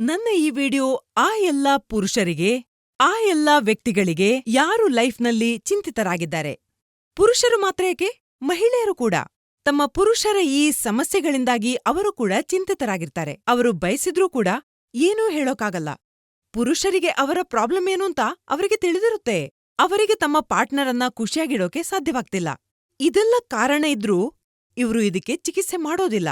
ನನ್ನ ಈ ವಿಡಿಯೋ ಆ ಎಲ್ಲ ಪುರುಷರಿಗೆ, ಆ ಎಲ್ಲಾ ವ್ಯಕ್ತಿಗಳಿಗೆ ಯಾರು ಲೈಫ್ನಲ್ಲಿ ಚಿಂತಿತರಾಗಿದ್ದಾರೆ? ಪುರುಷರು ಮಾತ್ರ ಏಕೆ? ಮಹಿಳೆಯರು ಕೂಡ. ತಮ್ಮ ಪುರುಷರ ಈ ಸಮಸ್ಯೆಗಳಿಂದಾಗಿ ಅವರು ಕೂಡ ಚಿಂತಿತರಾಗಿರ್ತಾರೆ. ಅವರು ಬಯಸಿದ್ರೂ ಕೂಡ ಏನೂ ಹೇಳೋಕಾಗಲ್ಲ. ಪುರುಷರಿಗೆ ಅವರ ಪ್ರಾಬ್ಲಮ್ ಏನು ಅಂತ ಅವರಿಗೆ ತಿಳಿದಿರುತ್ತೆ. ಅವರಿಗೆ ತಮ್ಮ ಪಾರ್ಟ್ನರನ್ನ ಖುಷಿಯಾಗಿಡೋಕೆ ಸಾಧ್ಯವಾಗ್ತಿಲ್ಲ. ಇದೆಲ್ಲ ಕಾರಣ ಇದ್ರೂ ಇವ್ರು ಇದಕ್ಕೆ ಚಿಕಿತ್ಸೆ ಮಾಡೋದಿಲ್ಲ.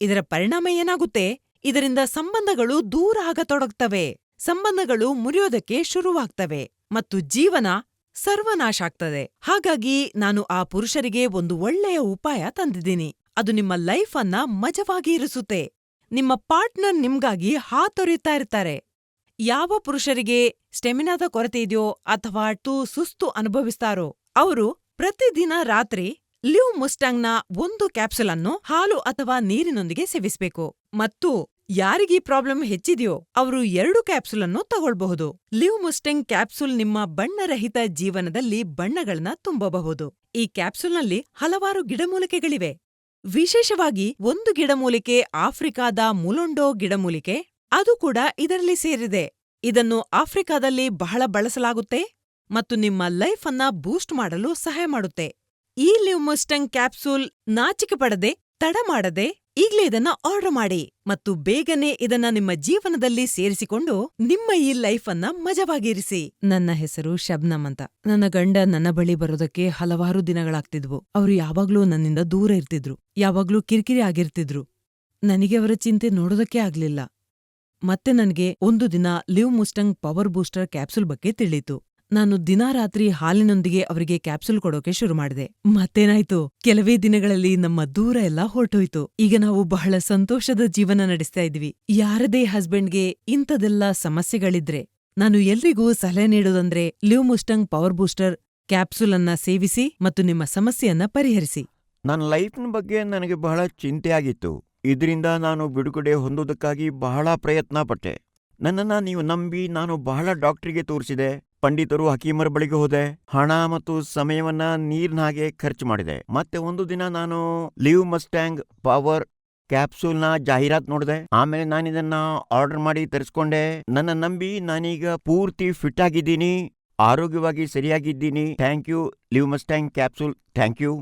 ಇದರ ಪರಿಣಾಮ ಏನಾಗುತ್ತೆ? ಇದರಿಂದ ಸಂಬಂಧಗಳು ದೂರ ಆಗತೊಡಗ್ತವೆ. ಸಂಬಂಧಗಳು ಮುರಿಯೋದಕ್ಕೆ ಶುರುವಾಗ್ತವೆ ಮತ್ತು ಜೀವನ ಸರ್ವನಾಶ ಆಗ್ತದೆ ಹಾಗಾಗಿ ನಾನು ಆ ಪುರುಷರಿಗೆ ಒಂದು ಒಳ್ಳೆಯ ಉಪಾಯ ತಂದಿದ್ದೀನಿ. ಅದು ನಿಮ್ಮ ಲೈಫ್ ಅನ್ನ ಮಜವಾಗಿ ಇರಿಸುತ್ತೆ. ನಿಮ್ಮ ಪಾರ್ಟ್ನರ್ ನಿಮ್ಗಾಗಿ ಹಾತೊರೆಯುತ್ತಾ ಇರ್ತಾರೆ. ಯಾವ ಪುರುಷರಿಗೆ ಸ್ಟೆಮಿನಾದ ಕೊರತೆ ಇದೆಯೋ ಅಥವಾ ಸುಸ್ತು ಅನುಭವಿಸ್ತಾರೋ, ಅವರು ಪ್ರತಿದಿನ ರಾತ್ರಿ ಲಿವ್ ಮುಸ್ಟಾಂಗ್ನ ಒಂದು ಕ್ಯಾಪ್ಸುಲ್ ಅನ್ನು ಹಾಲು ಅಥವಾ ನೀರಿನೊಂದಿಗೆ ಸೇವಿಸಬೇಕು. ಮತ್ತು ಯಾರಿಗೀ ಪ್ರಾಬ್ಲಮ್ ಹೆಚ್ಚಿದೆಯೋ ಅವರು ಎರಡು ಕ್ಯಾಪ್ಸುಲ್ ಅನ್ನು ತಗೊಳ್ಬಹುದು. ಲಿವ್ ಮುಸ್ಟೆಂಗ್ ಕ್ಯಾಪ್ಸುಲ್ ನಿಮ್ಮ ಬಣ್ಣರಹಿತ ಜೀವನದಲ್ಲಿ ಬಣ್ಣಗಳನ್ನ ತುಂಬಬಹುದು. ಈ ಕ್ಯಾಪ್ಸುಲ್ನಲ್ಲಿ ಹಲವಾರು ಗಿಡಮೂಲಿಕೆಗಳಿವೆ. ವಿಶೇಷವಾಗಿ ಒಂದು ಗಿಡಮೂಲಿಕೆ ಆಫ್ರಿಕಾದ ಮುಲೊಂಡೋ ಗಿಡಮೂಲಿಕೆ, ಅದು ಕೂಡ ಇದರಲ್ಲಿ ಸೇರಿದೆ. ಇದನ್ನು ಆಫ್ರಿಕಾದಲ್ಲಿ ಬಹಳ ಬಳಸಲಾಗುತ್ತೆ ಮತ್ತು ನಿಮ್ಮ ಲೈಫ್ ಅನ್ನ ಬೂಸ್ಟ್ ಮಾಡಲು ಸಹಾಯ ಮಾಡುತ್ತೆ. ಈ ಲಿವ್ ಮಸ್ಟಂಗ್ ಕ್ಯಾಪ್ಸೂಲ್ ನಾಚಿಕೆ ಪಡದೆ, ತಡ ಮಾಡದೆ, ಈಗ್ಲೇ ಇದನ್ನ ಆರ್ಡರ್ ಮಾಡಿ ಮತ್ತು ಬೇಗನೆ ಇದನ್ನ ನಿಮ್ಮ ಜೀವನದಲ್ಲಿ ಸೇರಿಸಿಕೊಂಡು ನಿಮ್ಮ ಈ ಲೈಫ್ ಅನ್ನ ಮಜವಾಗಿರಿಸಿ. ನನ್ನ ಹೆಸರು ಶಬ್ನಮ್ ಅಂತ. ನನ್ನ ಗಂಡ ನನ್ನ ಬಳಿ ಬರೋದಕ್ಕೆ ಹಲವಾರು ದಿನಗಳಾಗ್ತಿದ್ವು. ಅವರು ಯಾವಾಗ್ಲೂ ನನ್ನಿಂದ ದೂರ ಇರ್ತಿದ್ರು. ಯಾವಾಗ್ಲೂ ಕಿರಿಕಿರಿ ಆಗಿರ್ತಿದ್ರು. ನನಗೆ ಅವರ ಚಿಂತೆ ನೋಡೋದಕ್ಕೆ ಆಗ್ಲಿಲ್ಲ. ಮತ್ತೆ ನನ್ಗೆ ಒಂದು ದಿನ Liv Mustang power booster capsule ಬಗ್ಗೆ ತಿಳಿತು ನಾನು ದಿನಾರಾತ್ರಿ ಹಾಲಿನೊಂದಿಗೆ ಅವರಿಗೆ ಕ್ಯಾಪ್ಸುಲ್ ಕೊಡೋಕೆ ಶುರು ಮಾಡಿದೆ. ಮತ್ತೇನಾಯ್ತು? ಕೆಲವೇ ದಿನಗಳಲ್ಲಿ ನಮ್ಮ ದೂರ ಎಲ್ಲ ಹೊರಟೋಯ್ತು. ಈಗ ನಾವು ಬಹಳ ಸಂತೋಷದ ಜೀವನ ನಡೆಸ್ತಾ ಇದ್ವಿ. ಯಾರದೇ ಹಸ್ಬೆಂಡ್ಗೆ ಇಂಥದೆಲ್ಲ ಸಮಸ್ಯೆಗಳಿದ್ರೆ ನಾನು ಎಲ್ರಿಗೂ ಸಲಹೆ ನೀಡೋದಂದ್ರೆ Liv Mustang power booster capsule ಅನ್ನ ಸೇವಿಸಿ ಮತ್ತು ನಿಮ್ಮ ಸಮಸ್ಯೆಯನ್ನ ಪರಿಹರಿಸಿ. ನನ್ನ ಲೈಫ್ನ ಬಗ್ಗೆ ನನಗೆ ಬಹಳ ಚಿಂತೆ ಆಗಿತ್ತು ಇದರಿಂದ ನಾನು ಬಿಡುಗಡೆ ಹೊಂದೋದಕ್ಕಾಗಿ ಬಹಳ ಪ್ರಯತ್ನ ಪಟ್ಟೆ ನನ್ನನ್ನ ನೀವು ನಂಬಿ ನಾನು ಬಹಳ ಡಾಕ್ಟ್ರಿಗೆ ತೋರಿಸಿದೆ. ಪಂಡಿತರು ಹಕೀಮರ ಬಳಿಗೆ ಹೋದೆ. ಹಣ ಮತ್ತು ಸಮಯವನ್ನ ನೀರ್ನ ಹಾಗೆ ಖರ್ಚು ಮಾಡಿದೆ. ಮತ್ತೆ ಒಂದು ದಿನ ನಾನು ಲಿವ್ ಮಸ್ಟ್ಯಾಂಗ್ ಪವರ್ ಕ್ಯಾಪ್ಸೂಲ್ನ ಜಾಹೀರಾತ್ ನೋಡಿದೆ. ಆಮೇಲೆ ನಾನಿದನ್ನ ಆರ್ಡರ್ ಮಾಡಿ ತರಿಸ್ಕೊಂಡೆ. ನನ್ನ ನಂಬಿ ನಾನೀಗ ಪೂರ್ತಿ ಫಿಟ್ ಆಗಿದ್ದೀನಿ. ಆರೋಗ್ಯವಾಗಿ ಸರಿಯಾಗಿದ್ದೀನಿ. Thank you Liv Mustang capsule. Thank you.